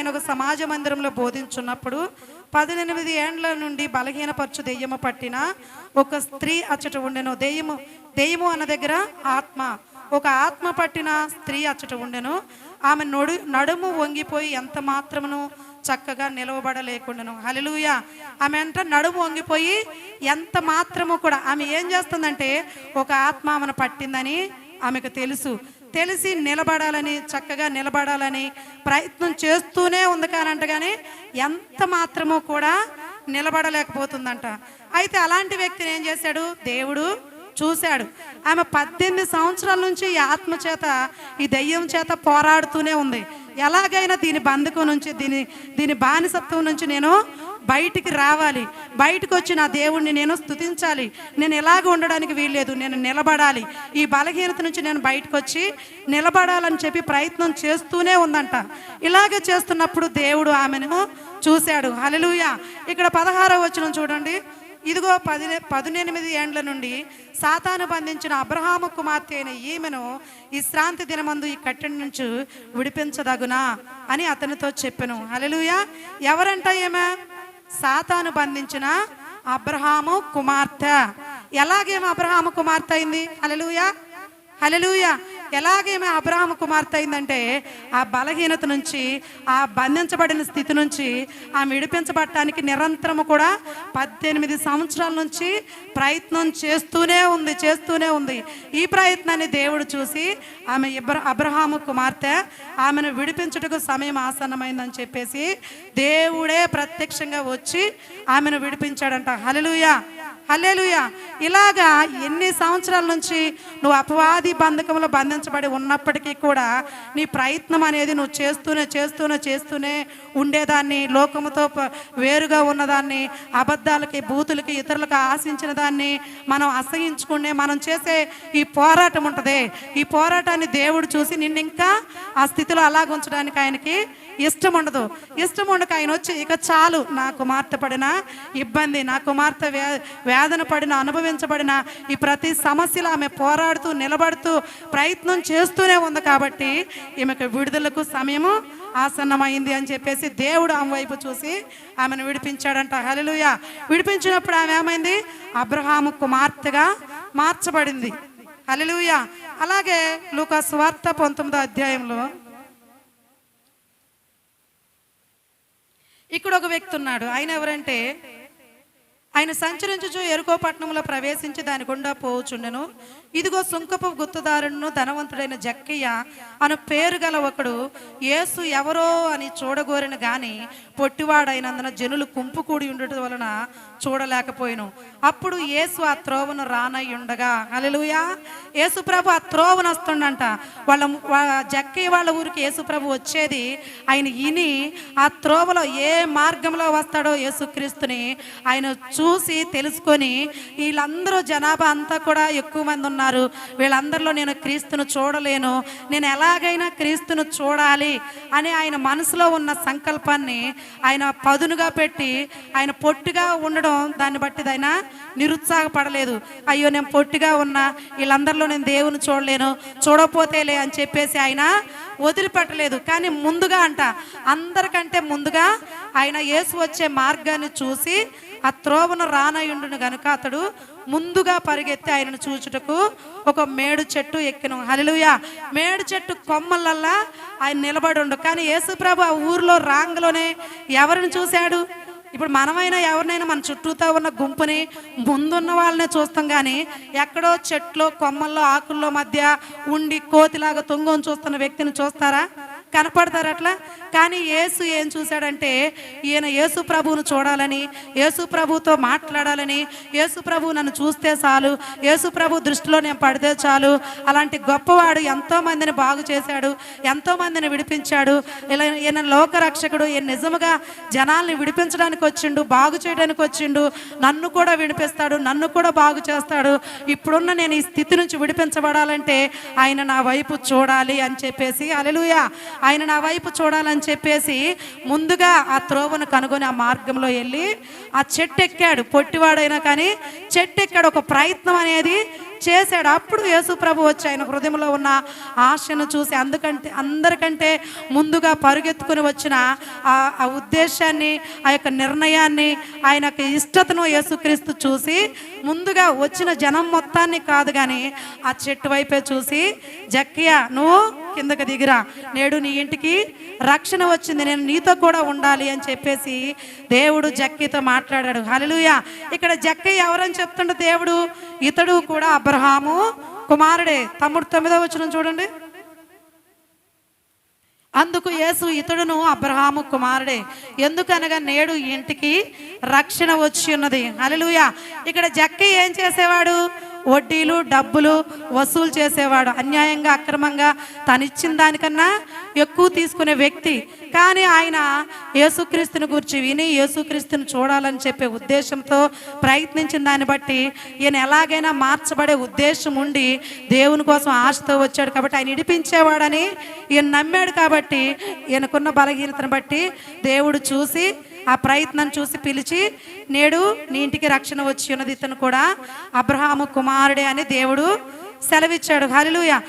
ఆయన ఒక సమాజ మందిరంలో బోధించున్నప్పుడు పద్దెనిమిది ఏండ్ల నుండి బలహీనపరచు దెయ్యము పట్టిన ఒక స్త్రీ అచ్చట ఉండెను. దెయ్యము దెయ్యము అన్న దగ్గర ఆత్మ. ఒక ఆత్మ పట్టిన స్త్రీ అచ్చట ఉండెను. ఆమె నడు నడుము వంగిపోయి ఎంత మాత్రమును చక్కగా నిలవబడలేకుండాను. హలలుయ ఆమె అంట నడుము వంగిపోయి ఎంత మాత్రము కూడా. ఆమె ఏం చేస్తుందంటే ఒక ఆత్మ ఆమెను పట్టిందని ఆమెకు తెలుసు. తెలిసి నిలబడాలని చక్కగా నిలబడాలని ప్రయత్నం చేస్తూనే ఉంది కానంట కానీ ఎంత మాత్రమో కూడా నిలబడలేకపోతుందంట. అయితే అలాంటి వ్యక్తిని ఏం చేశాడు? దేవుడు చూశాడు. ఆమె పద్దెనిమిది సంవత్సరాల నుంచి ఈ ఆత్మ చేత ఈ దయ్యం చేత పోరాడుతూనే ఉంది. ఎలాగైనా దీని బంధకం నుంచి దీని దీని బానిసత్వం నుంచి నేను బయటికి రావాలి. బయటకు వచ్చి నా దేవుణ్ణి నేను స్తుతించాలి. నేను ఎలాగ ఉండడానికి వీల్లేదు. నేను నిలబడాలి. ఈ బలహీనత నుంచి నేను బయటకు వచ్చి నిలబడాలని చెప్పి ప్రయత్నం చేస్తూనే ఉందంట. ఇలాగే చేస్తున్నప్పుడు దేవుడు ఆమెను చూశాడు. హలలుయ ఇక్కడ పదహారో వచనం చూడండి. ఇదిగో పది పదునెనిమిది ఏండ్ల నుండి సాతాను బంధించిన అబ్రహాము కుమార్తె అయిన ఈమెను ఈ శ్రాంతి దినమందు ఈ కట్టడి నుంచి విడిపించదగునా అని అతనితో చెప్పెను. హలలుయ ఎవరంట ఈమె? సాతాను బంధించిన అబ్రహాము కుమార్తె. ఎలాగేమో అబ్రహాము కుమార్తె అయింది? హలలుయ హలలుయ ఎలాగేమో అబ్రాహం కుమార్తె అయిందంటే ఆ బలహీనత నుంచి ఆ బంధించబడిన స్థితి నుంచి ఆమె విడిపించబడటానికి నిరంతరము కూడా పద్దెనిమిది సంవత్సరాల నుంచి ప్రయత్నం చేస్తూనే ఉంది చేస్తూనే ఉంది. ఈ ప్రయత్నాన్ని దేవుడు చూసి ఆమె ఇబ్ర అబ్రహాము కుమార్తె ఆమెను విడిపించుటకు సమయం ఆసన్నమైందని చెప్పేసి దేవుడే ప్రత్యక్షంగా వచ్చి ఆమెను విడిపించాడంట. హలలుయా హల్లెలూయా. ఇలాగా ఎన్ని సంవత్సరాల నుంచి నువ్వు అపవాది బంధకంలో బంధించబడి ఉన్నప్పటికీ కూడా నీ ప్రయత్నం అనేది నువ్వు చేస్తూనే చేస్తూనే చేస్తూనే ఉండేదాన్ని లోకముతో వేరుగా ఉన్నదాన్ని అబద్ధాలకి బూతులకి ఇతరులకు ఆశించిన దాన్ని మనం అసహించుకునే మనం చేసే ఈ పోరాటం ఉంటుంది. ఈ పోరాటాన్ని దేవుడు చూసి నిన్ను ఇంకా ఆ స్థితిలో అలాగ ఉంచడానికి ఆయనకి ఇష్టం ఉండదు. ఇష్టం ఉండక ఆయన వచ్చి ఇక చాలు నా కుమార్తె పడిన ఇబ్బంది నా కుమార్తె వ్యా వేదన పడిన అనుభవించబడిన ఈ ప్రతి సమస్యలు ఆమె పోరాడుతూ నిలబడుతూ ప్రయత్నం చేస్తూనే ఉంది కాబట్టి ఈమెకు విడుదలకు సమయము ఆసన్నమైంది అని చెప్పేసి దేవుడు ఆమె వైపు చూసి ఆమెను విడిపించాడంట. హలలుయ విడిపించినప్పుడు ఆమె ఏమైంది? అబ్రహాము కుమార్తెగా మార్చబడింది. హలలుయ అలాగే లూకా స్వార్థ పంతొమ్మిదో అధ్యాయంలో ఇక్కడ ఒక వ్యక్తి ఉన్నాడు. ఆయన ఎవరంటే ఆయన సంచరించుచు ఎరుకో పట్టణంలో ప్రవేశించి దాని గుండా పోవుచుండెను ఇదిగో సుంకపు గుర్తుదారును ధనవంతుడైన జక్కయ్య అను పేరు గల ఒకడు యేసు ఎవరో అని చూడగోరిన గాని పొట్టివాడైనందున జనులు గుంపు కూడి ఉండటం వలన చూడలేకపోయిను. అప్పుడు యేసు ఆ త్రోవను రానయ్యుండగా అలలుయా యేసుప్రభు ఆ త్రోవను వస్తుండంట. వాళ్ళ వా- జక్కయ్య వాళ్ళ ఊరికి యేసుప్రభు వచ్చేది ఆయన ఇని ఆ త్రోవలో ఏ మార్గంలో వస్తాడో యేసుక్రీస్తుని ఆయన చూసి తెలుసుకొని వీళ్ళందరూ జనాభా అంతా కూడా ఎక్కువ మంది ఉన్నారు. వీళ్ళందరిలో నేను క్రీస్తును చూడలేను. నేను ఎలాగైనా క్రీస్తును చూడాలి అని ఆయన మనసులో ఉన్న సంకల్పాన్ని ఆయన పదునుగా పెట్టి ఆయన పొట్టుగా ఉండడం దాన్ని బట్టి నిరుత్సాహపడలేదు. అయ్యో నేను పొట్టిగా ఉన్నా వీళ్ళందరిలో నేను దేవుని చూడలేను చూడపోతేలే అని చెప్పేసి ఆయన వదిలిపెట్టలేదు. కానీ ముందుగా అంట అందరికంటే ముందుగా ఆయన యేసు వచ్చే మార్గాన్ని చూసి ఆ త్రోవను రానయుండును గనుక అతడు ముందుగా పరిగెత్తి ఆయనను చూచుటకు ఒక మేడు చెట్టు ఎక్కిన. హలిలుయ మేడు చెట్టు కొమ్మలల్లా ఆయన నిలబడి ఉండు. కానీ యేసుప్రభు ఆ ఊర్లో రాంగలోనే ఎవరిని చూశాడు? ఇప్పుడు మనమైనా ఎవరినైనా మన చుట్టూతో ఉన్న గుంపుని ముందున్న వాళ్ళనే చూస్తాం కానీ ఎక్కడో చెట్లో కొమ్మల్లో ఆకుల్లో మధ్య ఉండి కోతిలాగా తొంగొని చూస్తున్న వ్యక్తిని చూస్తారా? కనపడతారు అట్లా? కానీ యేసు ఏం చూశాడంటే ఈయన యేసు ప్రభువును చూడాలని యేసు ప్రభుతో మాట్లాడాలని యేసు ప్రభు నన్ను చూస్తే చాలు యేసు ప్రభు దృష్టిలో నేను పడితే చాలు అలాంటి గొప్పవాడు ఎంతో మందిని బాగు చేశాడు ఎంతో మందిని విడిపించాడు ఇలా ఈయన లోకరక్షకుడు ఈయన నిజముగా జనాల్ని విడిపించడానికి వచ్చిండు బాగు చేయడానికి వచ్చిండు నన్ను కూడా విడిపిస్తాడు నన్ను కూడా బాగు చేస్తాడు ఇప్పుడున్న నేను ఈ స్థితి నుంచి విడిపించబడాలంటే ఆయన నా వైపు చూడాలి అని చెప్పేసి అలెలుయా ఆయన నా వైపు చూడాలని చెప్పేసి ముందుగా ఆ త్రోవను కనుగొని ఆ మార్గంలో వెళ్ళి ఆ చెట్టు ఎక్కాడు. పొట్టివాడైనా కానీ చెట్టు ఎక్కాడు. ఒక ప్రయత్నం అనేది చేశాడు. అప్పుడు యేసు ప్రభు వచ్చి ఆయన హృదయంలో ఉన్న ఆశను చూసి అందుకంటే అందరికంటే ముందుగా పరుగెత్తుకుని వచ్చిన ఆ ఉద్దేశాన్ని ఆ యొక్క నిర్ణయాన్ని ఆయన యొక్క ఇష్టతను యేసుక్రీస్తు చూసి ముందుగా వచ్చిన జనం మొత్తాన్ని కాదు కానీ ఆ చెట్టు వైపే చూసి జక్కియా నువ్వు కిందకి దిగిరా. నేడు నీ ఇంటికి రక్షణ వచ్చింది. నేను నీతో కూడా ఉండాలి అని చెప్పేసి దేవుడు జక్కితో మాట్లాడాడు. హల్లెలూయా. ఇక్కడ జక్కయ్య ఎవరని చెప్తుండే దేవుడు ఇతడు కూడా అబ్రహాము కుమారుడే తమ్ముడు తొమ్మిదో వచ్చిన చూడండి. అందుకు యేసు ఇతడును అబ్రహాము కుమారుడే ఎందుకనగా నేడు ఇంటికి రక్షణ వచ్చి ఉన్నది. హల్లెలూయా. ఇక్కడ జక్కి ఏం చేసేవాడు? వడ్డీలు డబ్బులు వసూలు చేసేవాడు. అన్యాయంగా అక్రమంగా తనిచ్చిన దానికన్నా ఎక్కువ తీసుకునే వ్యక్తి. కానీ ఆయన యేసుక్రీస్తుని గురించి విని యేసుక్రీస్తుని చూడాలని చెప్పే ఉద్దేశంతో ప్రయత్నించిన దాన్ని బట్టి ఈయన ఎలాగైనా మార్చబడే ఉద్దేశం ఉండి దేవుని కోసం ఆశతో వచ్చాడు కాబట్టి ఆయన ఇడిపించేవాడని ఈయన నమ్మాడు కాబట్టి ఈయనకున్న బలహీనతను బట్టి దేవుడు చూసి ఆ ప్రయత్నం చూసి పిలిచి నేడు నీ ఇంటికి రక్షణ వచ్చి ఉన్నది ఇతను కూడా అబ్రహాము కుమారుడే అని దేవుడు సెలవిచ్చాడు. హల్లెలూయా.